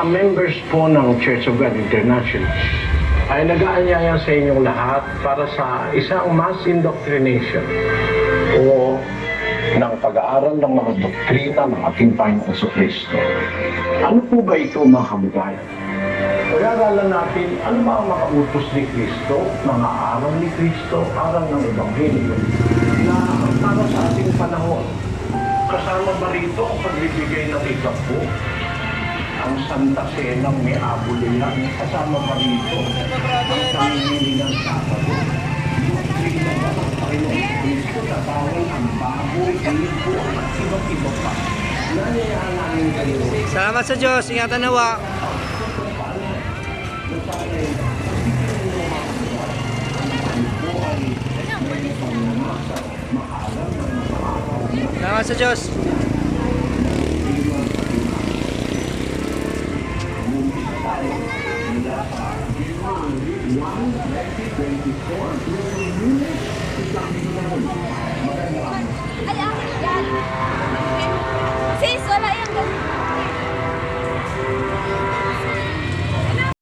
mga members po ng Church of God International ay nag-aanyaya sa inyong lahat para sa isang mass indoctrination o ng pag-aaral ng mga doktrina ng ating Panginoon sa Kristo. Ano po ba ito mga kabugayan? Pag-aaralan natin ano ba ang mga utos ni Kristo, mga aral ni Kristo, aral ng Ebanghelyo na para sa ating panahon. Kasama ba rito ang pagbibigay ng ikapo? Ang Santa Cena may abulilan, kasama ba rito ang pamimili ng Sabado? Panginoon Kristo na bawal ang baboy, ibo at iba't iba pa? Nanayaan kayo Salamat sa Diyos. Ingatan nawa. Salamat sa Diyos. Ay, ah, yan.